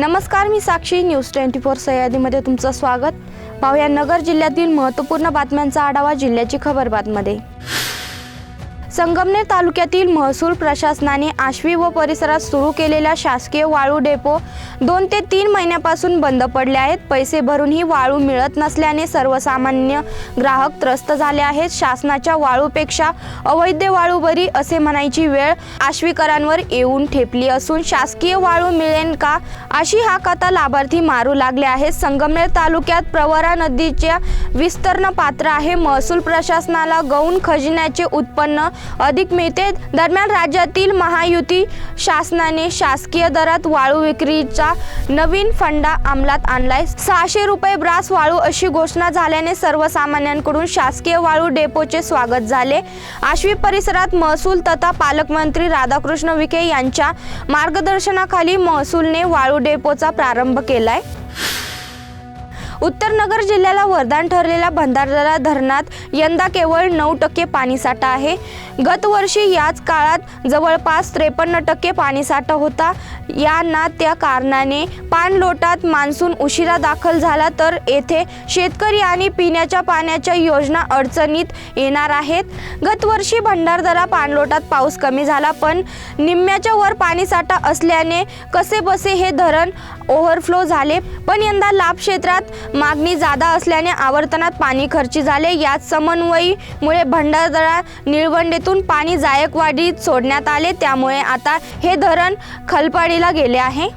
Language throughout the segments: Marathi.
नमस्कार मी साक्षी. न्यूज ट्वेंटी फोर सह्याद्रीमध्ये तुमचं स्वागत. पाहूया नगर जिल्ह्यातील महत्त्वपूर्ण बातम्यांचा आढावा जिल्ह्याची खबरबातमध्ये संगमनेर तालुक्यातील महसूल प्रशासनाने आश्वी व परिसरात सुरू केलेल्या शासकीय वाळू डेपो दोन ते तीन महिन्यापासून बंद पडले आहेत. पैसे भरूनही वाळू मिळत नसल्याने सर्वसामान्य ग्राहक त्रस्त झाले आहेत. शासनाच्या वाळूपेक्षा अवैध वाळू बरी असे म्हणायची वेळ आश्वीकरांवर येऊन ठेपली असून शासकीय वाळू मिळेल का अशी हा कथा लाभार्थी मारू लागले आहेत. संगमनेर तालुक्यात प्रवरा नदीच्या विस्तीर्ण पात्र आहे. महसूल प्रशासनाला गौण खजिन्याचे उत्पन्न अधिक मिळते. दरम्यान राज्यातील महायुती शासनाने शासकीय दरात वाळू विक्रीचा नवीन फंडा अंमलात आणलाय. सहाशे रुपये ब्रास वाळू अशी घोषणा झाल्याने सर्वसामान्यांकडून शासकीय वाळू डेपोचे स्वागत झाले. आश्वी परिसरात महसूल तथा पालकमंत्री राधाकृष्ण विखे यांच्या मार्गदर्शनाखाली महसूलने वाळू डेपोचा प्रारंभ केलाय. उत्तर नगर जिल्ह्याला वरदान ठरलेल्या भंडारदरा धरणात यंदा केवळ नऊ टक्के पाणीसाठा आहे. गतवर्षी याच काळात जवळपास त्रेपन्न टक्के पाणीसाठा होता. या ना त्या कारणाने पाणलोटात मान्सून उशिरा दाखल झाला तर येथे शेतकरी आणि पिण्याच्या पाण्याच्या योजना अडचणीत येणार आहेत. गतवर्षी भंडारदरा पाणलोटात पाऊस कमी झाला पण निम्म्याच्या वर पाणीसाठा असल्याने कसे बसे हे धरण ओव्हरफ्लो झाले. पण यंदा लाभ क्षेत्रात मागणी जादा असल्याने आवर्तनात पाणी खर्ची झाले. याच समन्वयीमुळे भंडारदरा निळवंडेतून पाणी जायकवाडीत सोडण्यात आले. त्यामुळे आता हे धरण खलपाडीला गेले आहे.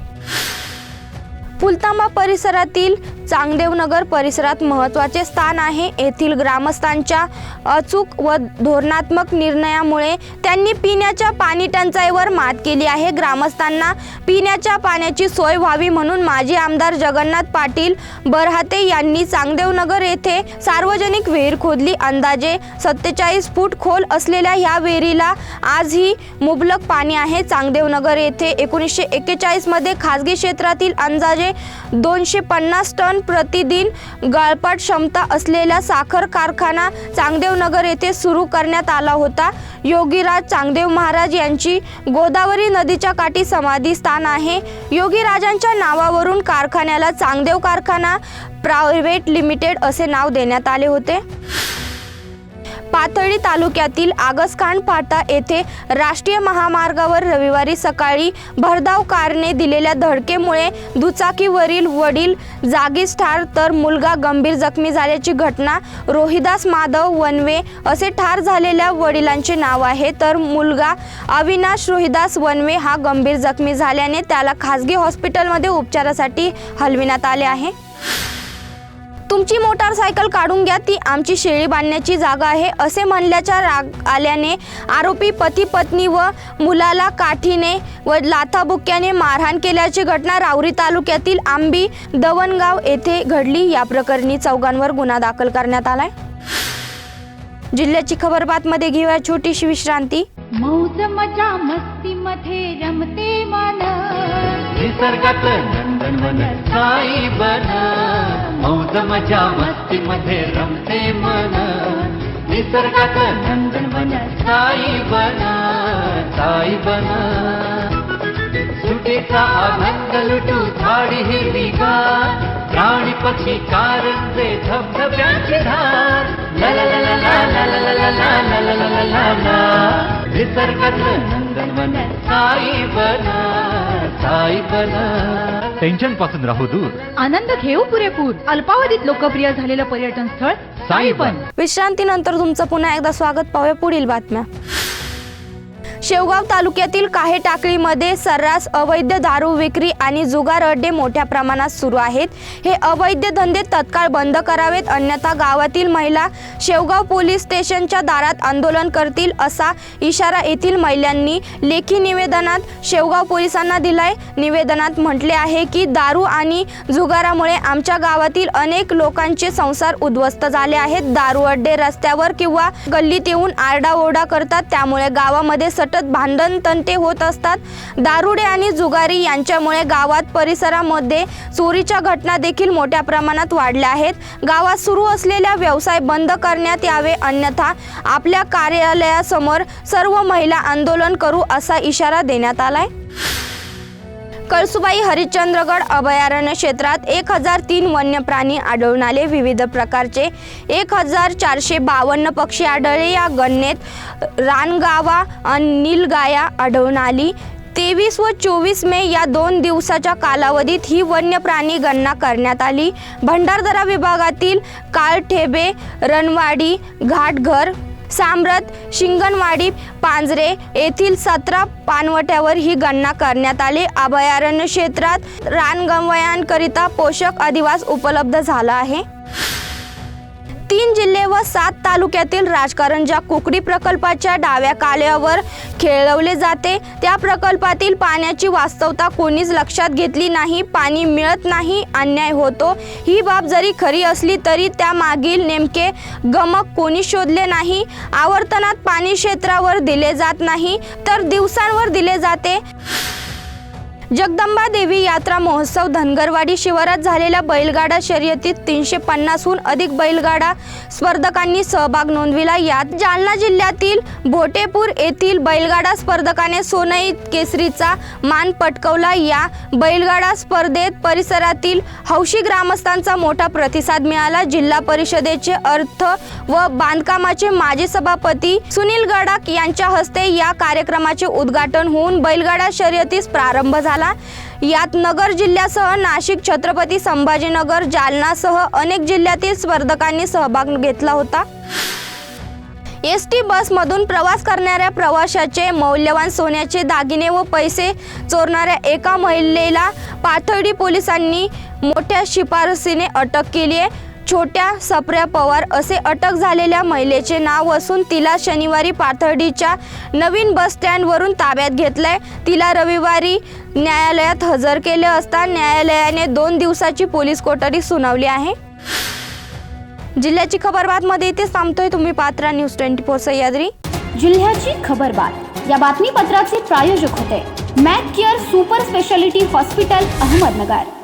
पुलतांबा परिसरातील चांगदेवनगर परिसरात महत्त्वाचे स्थान आहे. येथील ग्रामस्थांच्या अचूक व धोरणात्मक निर्णयामुळे त्यांनी पिण्याच्या पाणी टंचाईवर मात केली आहे. ग्रामस्थांना पिण्याच्या पाण्याची सोय व्हावी म्हणून माजी आमदार जगन्नाथ पाटील बरहाते यांनी चांगदेवनगर येथे सार्वजनिक विहीर खोदली. अंदाजे सत्तेचाळीस फूट खोल असलेल्या ह्या विहिरीला आजही मुबलक पाणी आहे. चांगदेवनगर येथे एकोणीसशे एक्केचाळीसमध्ये खाजगी क्षेत्रातील अंदाजे दोनशे पन्नास टन प्रतिदिन गळपाट क्षमता असलेला साखर कारखाना चांगदेवनगर येथे सुरू करण्यात आला होता. योगीराज चांगदेव महाराज यांची गोदावरी नदीच्या काठी समाधी स्थान आहे. योगीराजांच्या नावावरून कारखान्याला चांगदेव कारखाना प्रायव्हेट लिमिटेड असे नाव देण्यात आले होते. पाथर्डी तालुक्यातील आगसखान फाटा येथे राष्ट्रीय महामार्गावर रविवारी सकाळी भरधाव कारने दिलेल्या धडकेमुळे दुचाकीवरील वडील जागीच ठार तर मुलगा गंभीर जखमी झाल्याची घटना रोहिदास माधव वनवे असे ठार झालेल्या वडिलांचे नाव आहे. तर मुलगा अविनाश रोहिदास वनवे हा गंभीर जखमी झाल्याने त्याला खासगी हॉस्पिटलमध्ये उपचारासाठी हलविण्यात आले आहे. तुमची मोटारसायकल काढून घ्या ती आमची शेळी बांधण्याची जागा आहे असे म्हणल्याच्या राग आल्याने आरोपी पती पत्नी व मुलाला काठीने व लाथाबुक्याने मारहाण केल्याची घटना राऊरी तालुक्यातील आंबी दवणगाव येथे घडली. या प्रकरणी चौघांवर गुन्हा दाखल करण्यात आलाय. जिल्ह्याची खबरबातमध्ये घेऊया छोटीशी विश्रांती. मौज मजा मस्ती मध्ये रमते मन निसर्गात नंदनवन साई बन मौज मज़ा मस्ती मध्ये रमते मन निसर्गात नंदनवन साई बन साई बन सुटीचा आनंद लुटू झाडी हिरवीगार प्राणी पक्षी कारंजे धबधब्याची धार ला नंदनवन साई बन टेन्शनपासून राहू दूर. आनंद घेऊ पुरेपूर. अल्पावधीत लोकप्रिय झालेलं पर्यटन स्थळ साई साईबन विश्रांतीनंतर तुमचं पुन्हा एकदा स्वागत. पाहूया पुढील बातम्या. शेवगाव तालुक्यातील काही टाकळीमध्ये सर्रास अवैध दारू विक्री आणि जुगार अड्डे मोठ्या प्रमाणात सुरू आहेत. हे अवैध धंदे तत्काळ बंद करावेत अन्यथा गावातील महिला शेवगाव पोलीस स्टेशनच्या दारात आंदोलन करतील असा इशारा येथील महिलांनी लेखी निवेदनात शेवगाव पोलिसांना दिलाय. निवेदनात म्हटले आहे की दारू आणि जुगारामुळे आमच्या गावातील अनेक लोकांचे संसार उद्ध्वस्त झाले आहेत. दारू अड्डे रस्त्यावर किंवा गल्लीत येऊन आरडाओरडा करतात त्यामुळे गावामध्ये सतत भांडण तंटे होत असतात. दारुडे आणि जुगारी यांच्यामुळे गावात परिसरामध्ये चोरीच्या घटना देखील मोठ्या प्रमाणात वाढल्या आहेत. गावात सुरू असलेल्या व्यवसाय बंद करण्यात यावे अन्यथा आपल्या कार्यालयासमोर सर्व महिला आंदोलन करू असा इशारा देण्यात आलाय. कळसुबाई हरिश्चंद्रगड अभयारण्य क्षेत्रात एक हजार तीन वन्य प्राणी आढळून आले. विविध प्रकारचे एक हजार चारशे बावन्न पक्षी आढळले. या गणनेत रानगावा आणि नीलगाया आढळून आली. तेवीस व चोवीस मे या दोन दिवसाच्या कालावधीत ही वन्य प्राणी गणना करण्यात आली. भंडारदरा विभागातील काळठेबे रणवाडी घाटघर साम्रत शिंगणवाडी पांजरे येथील सतरा पानवट्यावर ही गणना करण्यात आली. अभयारण्य क्षेत्रात रानगमवयांकरिता पोषक अधिवास उपलब्ध झाला आहे. तीन जिल्हे व सात तालुक्यातील राजकारण ज्या कुकडी प्रकल्पाच्या डाव्या काल्यावर खेळवले जाते. त्या प्रकल्पातील पाण्याची वास्तवता कोणीच लक्षात घेतली नाही पाणी मिळत नाही अन्याय होतो. ही बाब जरी खरी असली तरी त्यामागील नेमके गमक कोणी शोधले नाही. आवर्तनात पाणी क्षेत्रावर दिले जात नाही तर दिवसांवर दिले जाते. जगदंबा देवी यात्रा महोत्सव धनगरवाडी शिवारात झालेल्या बैलगाडा शर्यतीत तीनशे पन्नासहून अधिक बैलगाडा स्पर्धकांनी सहभाग नोंदविला. यात जालना जिल्ह्यातील भोटेपूर येथील बैलगाडा स्पर्धकाने सोनई केसरीचा मान पटकवला. या बैलगाडा स्पर्धेत परिसरातील हौशी ग्रामस्थांचा मोठा प्रतिसाद मिळाला. जिल्हा परिषदेचे अर्थ व बांधकामाचे माजी सभापती सुनील गडाख यांच्या हस्ते या कार्यक्रमाचे उद्घाटन होऊन बैलगाडा शर्यतीस प्रारंभ झाला. यात नगर जिल्ह्यासह नाशिक छत्रपती संभाजीनगर जालनासह अनेक जिल्ह्यातील स्पर्धकांनी सहभाग घेतला होता. एस टी बसमधून प्रवास करणाऱ्या प्रवाशाचे मौल्यवान सोन्याचे दागिने व पैसे चोरणाऱ्या एका महिलेला पाथर्डी पोलिसांनी मोठ्या शिफारसीने अटक केली आहे. छोट्या सप्र्या पवार असे अटक झालेल्या महिलेचे नाव असून तिला शनिवारी पाथर्डीच्या नवीन बस स्टँडवरून ताब्यात घेतलंय. तिला रविवारी न्यायालयात हजर केले असता न्यायालयाने दोन दिवसाची पोलीस कोठडी सुनावली आहे. जिल्ह्याची खबरबातमध्ये इथेच थांबतोय. तुम्ही पात्रा न्यूज ट्वेंटी फोर सह्याद्री. जिल्ह्याची खबरबात या बातमीपत्राचे प्रायोजक होते. Mac care super speciality hospital Ahmednagar.